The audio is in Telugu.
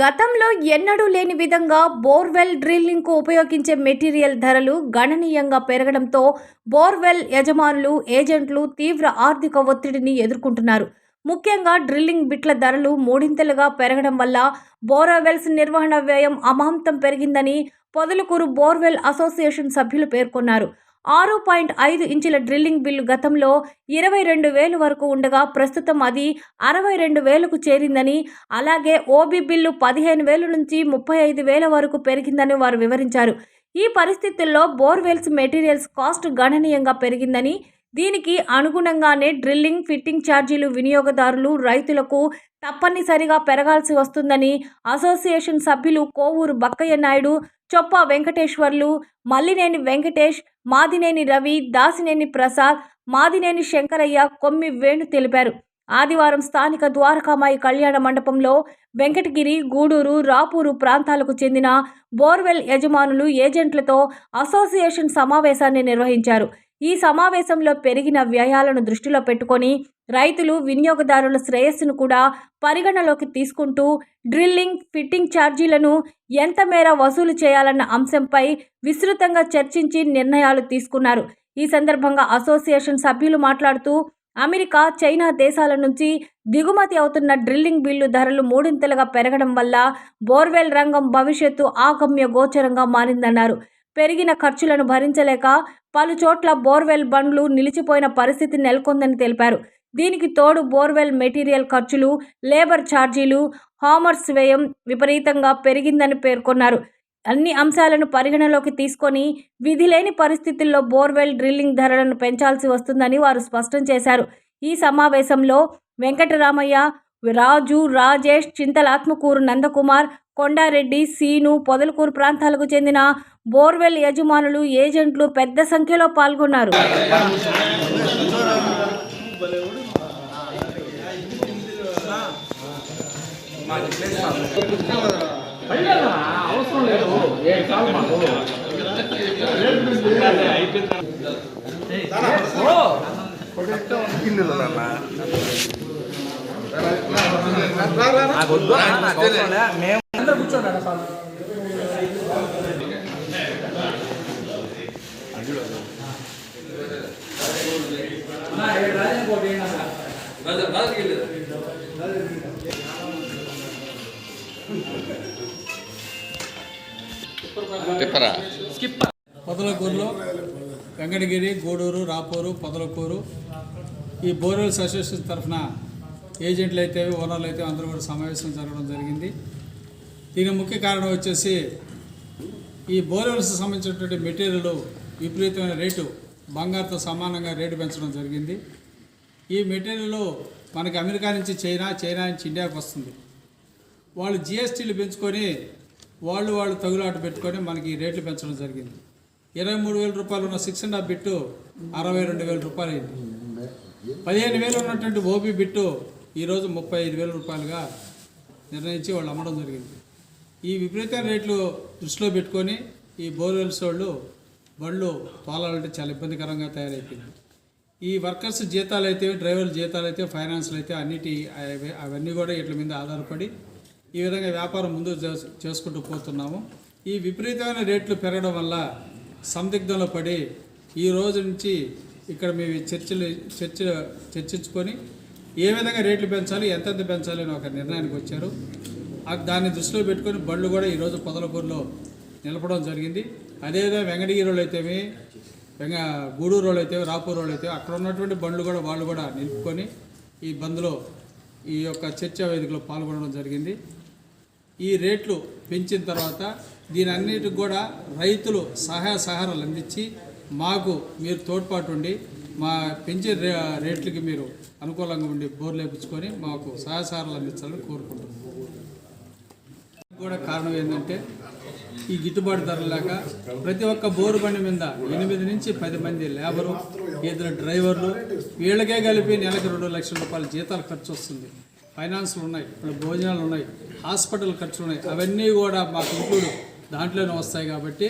గతంలో ఎన్నడూ లేని విధంగా బోర్వెల్ డ్రిల్లింగ్కు ఉపయోగించే మెటీరియల్ ధరలు గణనీయంగా పెరగడంతో బోర్వెల్ యజమానులు ఏజెంట్లు తీవ్ర ఆర్థిక ఒత్తిడిని ఎదుర్కొంటున్నారు. ముఖ్యంగా డ్రిల్లింగ్ బిట్ల ధరలు మూడింతలుగా పెరగడం వల్ల బోర్వెల్స్ నిర్వహణ వ్యయం అమాంతం పెరిగిందని పొదలకూరు బోర్వెల్ అసోసియేషన్ సభ్యులు పేర్కొన్నారు. ఆరు పాయింట్ ఐదు ఇంచుల డ్రిల్లింగ్ బిల్లు గతంలో ఇరవై రెండు వేలు వరకు ఉండగా ప్రస్తుతం అది అరవై రెండు వేలకు చేరిందని అలాగే ఓబీ బిల్లు పదిహేను వేల నుంచి ముప్పై ఐదు వేల వరకు పెరిగిందని వారు వివరించారు. ఈ పరిస్థితుల్లో బోర్వెల్స్ మెటీరియల్స్ కాస్ట్ గణనీయంగా పెరిగిందని దీనికి అనుగుణంగానే డ్రిల్లింగ్ ఫిట్టింగ్ ఛార్జీలు వినియోగదారులు రైతులకు తప్పనిసరిగా పెరగాల్సి వస్తుందని అసోసియేషన్ సభ్యులు కోవూరు బక్కయ్య నాయుడు చొప్ప వెంకటేశ్వర్లు మల్లినేని వెంకటేష్ మాదినేని రవి దాసినేని ప్రసాద్ మాదినేని శంకరయ్య కొమ్మి వేణు తెలిపారు. ఆదివారం స్థానిక ద్వారకామాయి కళ్యాణ మండపంలో వెంకటగిరి గూడూరు రాపూరు ప్రాంతాలకు చెందిన బోర్వెల్ యజమానులు ఏజెంట్లతో అసోసియేషన్ సమావేశాన్ని నిర్వహించారు. ఈ సమావేశంలో పెరిగిన వ్యయాలను దృష్టిలో పెట్టుకొని రైతులు వినియోగదారుల శ్రేయస్సును కూడా పరిగణలోకి తీసుకుంటూ డ్రిల్లింగ్ ఫిట్టింగ్ ఛార్జీలను ఎంత మేర వసూలు చేయాలన్న అంశంపై విస్తృతంగా చర్చించి నిర్ణయాలు తీసుకున్నారు. ఈ సందర్భంగా అసోసియేషన్ సభ్యులు మాట్లాడుతూ అమెరికా చైనా దేశాల నుంచి దిగుమతి అవుతున్న డ్రిల్లింగ్ బిల్లు ధరలు మూడింతలుగా పెరగడం వల్ల బోర్వెల్ రంగం భవిష్యత్తు ఆగమ్య గోచరంగా మారిందన్నారు. పెరిగిన ఖర్చులను భరించలేక పలు చోట్ల బోర్వెల్ బండ్లు నిలిచిపోయిన పరిస్థితి నెలకొందని తెలిపారు. దీనికి తోడు బోర్వెల్ మెటీరియల్ ఖర్చులు లేబర్ ఛార్జీలు హామర్స్ వ్యయం విపరీతంగా పెరిగిందని పేర్కొన్నారు. అన్ని అంశాలను పరిగణలోకి తీసుకొని విధి లేని పరిస్థితుల్లో బోర్వెల్ డ్రిల్లింగ్ ధరలను పెంచాల్సి వస్తుందని వారు స్పష్టం చేశారు. ఈ సమావేశంలో వెంకటరామయ్య రాజు రాజేష్ చింతలాత్మకూరు నందకుమార్ కొండారెడ్డి సీను పొదలకూరు ప్రాంతాలకు చెందిన బోర్వెల్ యజమానులు ఏజెంట్లు పెద్ద సంఖ్యలో పాల్గొన్నారు. అవసరం లేదు మేము కూర్చోండి రాజన్ కోటి ఏంటి పొదలకూరులో వెంకటగిరి గూడూరు రాపూరు పొదలకూరు. ఈ బోర్వెల్స్ అసోసియేషన్ తరఫున ఏజెంట్లు అయితే ఓనర్లు అయితే అందరూ కూడా సమావేశం జరగడం జరిగింది. దీని ముఖ్య కారణం వచ్చేసి ఈ బోర్వెల్స్ సంబంధించినటువంటి మెటీరియల్ విపరీతమైన రేటు బంగారుతో సమానంగా రేటు పెంచడం జరిగింది. ఈ మెటీరియల్ మనకి అమెరికా నుంచి చైనా చైనా నుంచి ఇండియాకి వస్తుంది. వాళ్ళు జిఎస్టీలు పెంచుకొని వాళ్ళు వాళ్ళు తగులాట పెట్టుకొని మనకి రేట్లు పెంచడం జరిగింది. ఇరవై మూడు వేల రూపాయలు ఉన్న సిక్స్ అండ్ హాఫ్ బిట్టు అరవై రెండు వేల రూపాయలు అయింది పదిహేను వేలు ఉన్నటువంటి ఓపీ బిట్టు ఈరోజు ముప్పై ఐదు వేల రూపాయలుగా నిర్ణయించి వాళ్ళు అమ్మడం జరిగింది. ఈ విపరీత రేట్లు దృష్టిలో పెట్టుకొని ఈ బోర్వెల్స్ వాళ్ళు బండ్లు తోలాలంటే చాలా ఇబ్బందికరంగా తయారైపోయింది. ఈ వర్కర్స్ జీతాలు అయితే డ్రైవర్ల జీతాలు అయితే ఫైనాన్స్లు అయితే అన్నిటి అవి- అవన్నీ కూడా వీటి మీద ఆధారపడి ఈ విధంగా వ్యాపారం ముందు చేసు- చేసుకుంటూ పోతున్నాము. ఈ విపరీతమైన రేట్లు పెరగడం వల్ల సందిగ్ధంలో పడి ఈ రోజు నుంచి ఇక్కడ మేము చర్చలు చర్చ చర్చించుకొని ఏ విధంగా రేట్లు పెంచాలి ఎంతెంత పెంచాలి అని ఒక నిర్ణయానికి వచ్చారు. ఆ దాన్ని దృష్టిలో పెట్టుకొని బళ్ళు కూడా ఈరోజు పొదలపూర్లో నిలపడం జరిగింది. అదేవిధంగా వెంకటగిరిలో వాళ్ళు అయితేమి వెంగ గూడూరు వాళ్ళు అయితే రాపూర్ వాళ్ళు అయితే అక్కడ ఉన్నటువంటి బండ్లు కూడా వాళ్ళు కూడా నిలుపుకొని ఈ బంద్లో ఈ యొక్క చర్చా వేదికలో పాల్గొనడం జరిగింది. ఈ రేట్లు పెంచిన తర్వాత దీని అన్నిటికి కూడా రైతులు సహాయ సహారాలు అందించి మాకు మీరు తోడ్పాటు ఉండి మా పెంచే రే రేట్లకి మీరు అనుకూలంగా ఉండి బోర్లు వేపించుకొని మాకు సహాయ సహారాలు అందించాలని కోరుకుంటున్నాం. కూడా కారణం ఏంటంటే ఈ గిట్టుబాటు ధర లేక ప్రతి ఒక్క బోరు బండి మీద ఎనిమిది నుంచి పది మంది లేబరు ఇద్దరు డ్రైవర్లు వీళ్ళకే కలిపి నెలకి రెండు లక్షల రూపాయల జీతాలు ఖర్చు వస్తుంది. ఫైనాన్స్లు ఉన్నాయి ఇప్పుడు భోజనాలు ఉన్నాయి హాస్పిటల్ ఖర్చులు ఉన్నాయి అవన్నీ కూడా మాకు ఇంక్లూడ్ దాంట్లోనే వస్తాయి కాబట్టి